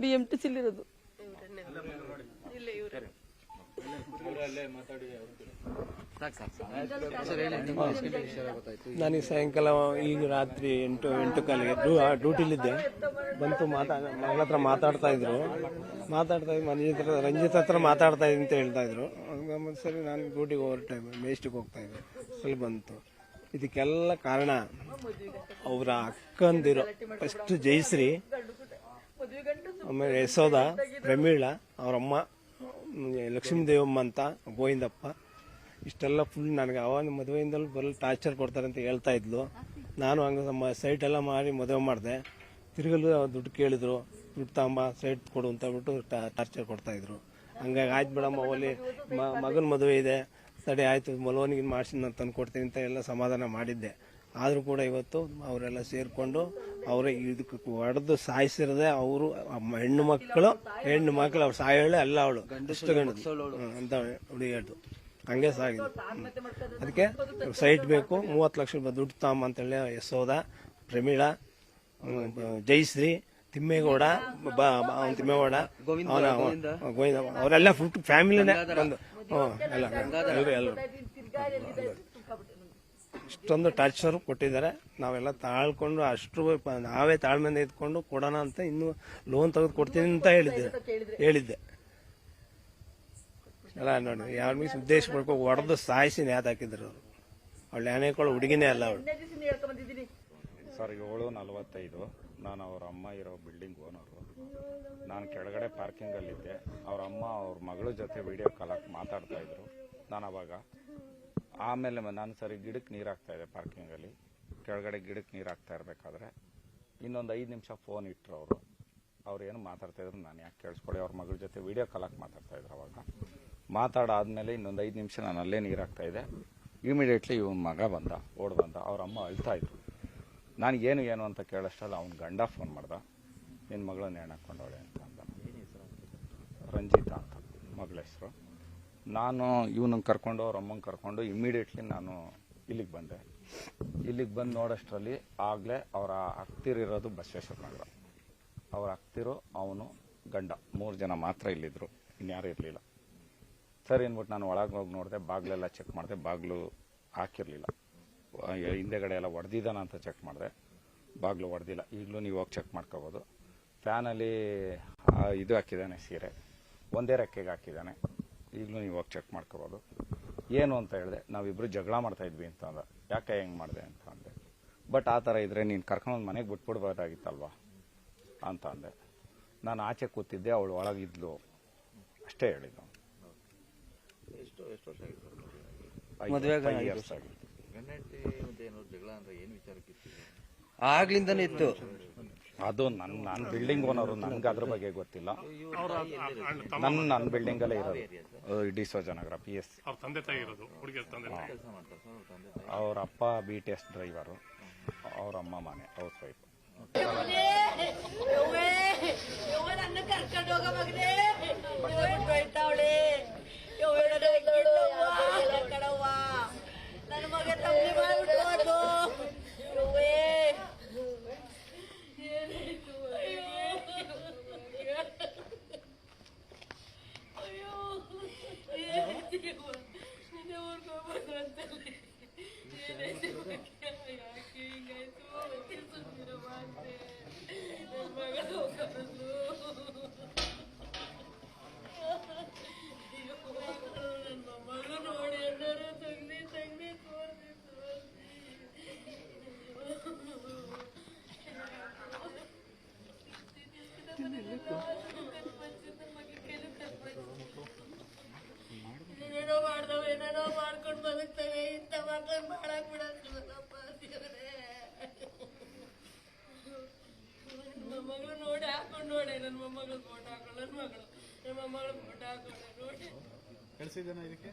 B M T ನನಗೆ ಸಾಯಂಕಾಲ ಈಗ ರಾತ್ರಿ ಎಂಟು ಎಂಟು ಕಾಲಿಗೆ ಡ್ಯೂ ಡ್ಯೂಟಿಲಿದ್ದೆ. ಬಂತು ಮಾತಾ ಮಗಳ ಹತ್ರ ಮಾತಾಡ್ತಾ ಇದ್ರು. ಮಾತಾಡ್ತಾ ಇದ್ದು ಮನೆ ಹತ್ರ ರಂಜಿತ್ ಹತ್ರ ಮಾತಾಡ್ತಾ ಇದ್ದೀನಿ ಅಂತ ಹೇಳ್ತಾ ಇದ್ರು. ಸರಿ ನಾನು ಡ್ಯೂಟಿಗೆ ಓವರ್ ಟೈಮ್ ಮೇಸ್ಟಿಗೆ ಹೋಗ್ತಾ ಇದ್ದೆ. ಅಲ್ಲಿ ಬಂತು. ಇದಕ್ಕೆಲ್ಲ ಕಾರಣ ಅವರ ಅಕ್ಕಂದಿರೋ. ಫಸ್ಟ್ ಜಯಶ್ರೀ. ಆಮೇಲೆ ಯಶೋಧ ಪ್ರಮೀಳ, ಅವರಮ್ಮ ಲಕ್ಷ್ಮೀ ದೇವಮ್ಮ ಅಂತ, ಗೋವಿಂದಪ್ಪ, ಇಷ್ಟೆಲ್ಲ ಫುಲ್ ನನಗೆ ಅವಾಗ ಮದುವೆಯಿಂದಲೂ ಬರಲು ಟಾರ್ಚರ್ ಕೊಡ್ತಾರೆ ಅಂತ ಹೇಳ್ತಾ ಇದ್ಲು. ನಾನು ಹಂಗೆ ನಮ್ಮ ಸೈಟ್ ಎಲ್ಲ ಮಾಡಿ ಮದುವೆ ಮಾಡಿದೆ. ತಿರುಗಲು ದುಡ್ಡು ಕೇಳಿದ್ರು, ದುಡ್ಡು ತಾಂಬ ಸೈಟ್ ಕೊಡು ಅಂತ ಬಿಟ್ಟು ಟಾರ್ಚರ್ ಕೊಡ್ತಾ ಇದ್ರು. ಹಂಗಾಗಿ ಆಯ್ತು ಬಿಡಮ್ಮ ಅವಲ್ಲಿ ಮಗನ ಮದುವೆ ಇದೆ. ಸರಿ ಆಯಿತು ಮಲವನಿಗೆ ಮಾಡಿಸಿ ನಾನು ತಂದು ಕೊಡ್ತೀನಿ ಅಂತ ಎಲ್ಲ ಸಮಾಧಾನ ಮಾಡಿದ್ದೆ. ಆದರೂ ಕೂಡ ಇವತ್ತು ಅವರೆಲ್ಲ ಸೇರಿಕೊಂಡು ಅವರೇ ಇದಕ್ಕೆ ಹೊಡೆದು ಸಾಯಿಸಿರದೆ ಅವರು ಹೆಣ್ಣು ಮಕ್ಕಳು ಹೆಣ್ಣು ಮಕ್ಕಳು ಅವ್ರು ಸಾಯೋಳೆ ಅಲ್ಲ ಅವಳು. ಇಷ್ಟು ಗಂಡು ಅಂತ ಹುಡುಗಿಯದು ಹಂಗೆ ಸಾಗಿದೆ. ಅದಕ್ಕೆ ಸೈಟ್ ಬೇಕು ಮೂವತ್ತು ಲಕ್ಷ ರೂಪಾಯಿ ದುಡ್ಡು ತಾಮ ಅಂತೇಳಿ ಯಶೋದ ಪ್ರಮೀಳಾ ಜಯಶ್ರೀ ತಿಮ್ಮೇಗೌಡ ಬ- ಬ- ಅವ್ನ್ ತಿಮ್ಮೇಗೌಡ ಅವನ ಗೋವಿಂದ. ಅವರೆಲ್ಲ ಫುಲ್ ಫ್ಯಾಮಿಲಿನೇ ಬಂದು. ಹ್ಞೂ ಎಲ್ಲ. ಎಲ್ಲರೂ ಎಲ್ಲರೂ ಇಷ್ಟೊಂದು ಟಾರ್ಚರ್ ಕೊಟ್ಟಿದ್ದಾರೆ. ನಾವೆಲ್ಲ ತಾಳ್ಕೊಂಡು ಅಷ್ಟು ನಾವೇ ತಾಳ್ಮೆಯಿಂದ ಇದ್ಕೊಂಡು ಕೊಡೋಣ ಅಂತ ಇನ್ನು ಲೋನ್ ತೆಗೆದು ಕೊಡ್ತೀನಿ ಅಂತ ಹೇಳಿದ್ದೆ. ಹೇಳಿದ್ದೆ. ಎಲ್ಲ ನೋಡಿ ಮೀಸ್ ಉದ್ದೇಶ ಪಡ್ಕೊ ಹೊಡೆದು ಸಾಯಿಸಿ ನ್ಯಾತ್ ಹಾಕಿದ್ರು ಅವರು. ಅವಳು ಯಾನೇಕೊಳ್ಳೋ ಹುಡುಗಿನೇ ಅಲ್ಲ ಅವಳು. ಸರ್, ಏಳು ನಲವತ್ತೈದು. ನಾನು ಅವ್ರ ಅಮ್ಮ ಇರೋ ಬಿಲ್ಡಿಂಗ್ ಓನರು. ನಾನು ಕೆಳಗಡೆ ಪಾರ್ಕಿಂಗಲ್ಲಿದ್ದೆ. ಅವ್ರ ಅಮ್ಮ ಅವ್ರ ಮಗಳ ಜೊತೆ ವಿಡಿಯೋ ಕಾಲ್ ಹಾಕಿ ಮಾತಾಡ್ತಾ ಇದ್ರು. ನಾನು ಅವಾಗ ಆಮೇಲೆ ನಾನು ಸರಿ ಗಿಡಕ್ಕೆ ನೀರು ಹಾಕ್ತಾ ಇದ್ದೆ ಪಾರ್ಕಿಂಗಲ್ಲಿ. ಕೆಳಗಡೆ ಗಿಡಕ್ಕೆ ನೀರು ಹಾಕ್ತಾ ಇರಬೇಕಾದ್ರೆ ಇನ್ನೊಂದು ಐದು ನಿಮಿಷ ಫೋನ್ ಇಟ್ಟರು ಅವರು. ಅವ್ರು ಏನು ಮಾತಾಡ್ತಾ ಇದ್ರು ನಾನು ಯಾಕೆ ಕೇಳಿಸ್ಕೊಳ್ಳಿ ಅವ್ರ ಮಗಳ ಜೊತೆ ವಿಡಿಯೋ ಕಾಲ್ ಮಾತಾಡ್ತಾ ಇದ್ರು ಅವಾಗ. ಮಾತಾಡಾದ್ಮೇಲೆ ಇನ್ನೊಂದು ಐದು ನಿಮಿಷ ನಾನು ಅಲ್ಲೇ ನೀರು ಹಾಕ್ತಾ ಇದ್ದೆ ಇಮಿಡಿಯೇಟ್ಲಿ ಇವನ್ ಮಗ ಬಂದ, ಓಡ್ ಬಂದ. ಅವ್ರ ಅಮ್ಮ ಅಳ್ತಾ ಇದ್ರು. ನಾನು ಏನು ಏನು ಅಂತ ಕೇಳೋಷ್ಟಲ್ಲ ಅವ್ನ ಗಂಡ ಫೋನ್ ಮಾಡ್ದ. ನಿನ್ನ ಮಗಳನ್ನ ಹೆಣ್ಣು ಅಂತ ಅಂದ. ರಂಜಿತಾ ಅಂತ ಮಗಳ ಹೆಸರು. ನಾನು ಇವನನ್ನ ಕರ್ಕೊಂಡು, ಅವ್ರ ಅಮ್ಮನ ಕರ್ಕೊಂಡು ಇಮ್ಮಿಡಿಯೇಟ್ಲಿ ನಾನು ಇಲ್ಲಿಗೆ ಬಂದೆ. ಇಲ್ಲಿಗೆ ಬಂದು ನೋಡೋಷ್ಟರಲ್ಲಿ ಆಗಲೇ ಅವರ ಅಕ್ತಿರಿರೋದು ಬಸವೇಶ್ವರ ನಗರ ಅವ್ರ ಅಕ್ತಿರು ಅವನು ಗಂಡ. ಮೂರು ಜನ ಮಾತ್ರ ಇಲ್ಲಿದ್ದರು ಇನ್ಯಾರು ಇರಲಿಲ್ಲ. ಸರಿ ಅಂದ್ಬಿಟ್ಟು ನಾನು ಒಳಗೆ ಹೋಗಿ ನೋಡಿದೆ, ಬಾಗಿಲೆಲ್ಲ ಚೆಕ್ ಮಾಡಿದೆ, ಬಾಗಿಲು ಹಾಕಿರಲಿಲ್ಲ. ಹಿಂದೆಗಡೆ ಎಲ್ಲ ಒಡೆದಿದ್ದಾನ ಅಂತ ಚೆಕ್ ಮಾಡಿದೆ. ಬಾಗಿಲು ಒಡೆದಿಲ್ಲ. ಈಗಲೂ ನೀವು ಹೋಗಿ ಚೆಕ್ ಮಾಡ್ಕೋಬೋದು. ಫ್ಯಾನಲ್ಲಿ ಇದು ಹಾಕಿದ್ದಾನೆ ಸೀರೆ. ಒಂದೇ ರೆಕ್ಕೆಗೆ ಹಾಕಿದ್ದಾನೆ. ಈಗಲೂ ಇವಾಗ ಚೆಕ್ ಮಾಡ್ಕೋಬೋದು. ಏನು ಅಂತ ಹೇಳಿದೆ ನಾವಿಬ್ಬರು ಜಗಳ ಮಾಡ್ತಾ ಇದ್ವಿ ಅಂತ ಅಂದ. ಯಾಕೆ ಹೆಂಗೆ ಮಾಡಿದೆ ಅಂತ ಅಂದೆ. ಬಟ್ ಆ ಥರ ಇದ್ರೆ ನೀನು ಕರ್ಕೊಂಡು ಮನೆಗೆ ಬಿಟ್ಬಿಡ್ಬೋದಾಗಿತ್ತಲ್ವಾ ಅಂತ ಅಂದೆ. ನಾನು ಆಚೆ ಕೂತಿದ್ದೆ ಅವಳು ಒಳಗಿದ್ಲು ಅಷ್ಟೇ ಹೇಳಿದ್ದು. ಆಗ್ಲಿಂದನೇ ಇತ್ತು. ಅದು ನನ್ನ ನನ್ನ ಬಿಲ್ಡಿಂಗ್ ಓನರು ನನ್ಗೆ ಅದ್ರ ಬಗ್ಗೆ ಗೊತ್ತಿಲ್ಲ. ನನ್ನ ನನ್ನ ಬಿಲ್ಡಿಂಗ್ ಅಲ್ಲೇ ಇರೋದು. D Sojanagar P S. ಅವ್ರ ತಂದೆ ತಾಯಿ ಇರೋದು ಹುಡುಗಿಯರ ತಂದೆ ತಾಯಿ. ಅವ್ರ ಅಪ್ಪ ಬಿ ಟಿ ಎಸ್ ಡ್ರೈವರು ಅವ್ರ ಅಮ್ಮ ಮನೆ ಹೌಸ್ ವೈಫ್ ಏನೇನೋ ಮಾಡ್ದಾವೆ ಏನೇನೋ ಮಾಡ್ಕೊಂಡು ಬದುಕ್ತವೆ ಇಂಥ ಮಕ್ಕಳನ್ನ ಮಾಡಕ್ ಬಿಡಕ್ಕಿಲ್ಲಪ್ಪ ದೇವ್ರೇ. ಮೊಮ್ಮಗಳು ನೋಡಿ ಹಾಕೊಂಡು ನೋಡೆ ನನ್ನ ಮೊಮ್ಮಗಳು ಫೋಟೋ ಹಾಕೊಂಡು ನನ್ನ ಮಗಳು. ನನ್ನ ಮೊಮ್ಮಗಳು ಫೋಟೋ ಹಾಕೊಂಡೆ ನೋಡಿ. ಕಳಿಸಿದ್ದೇನೆ ಇದಕ್ಕೆ?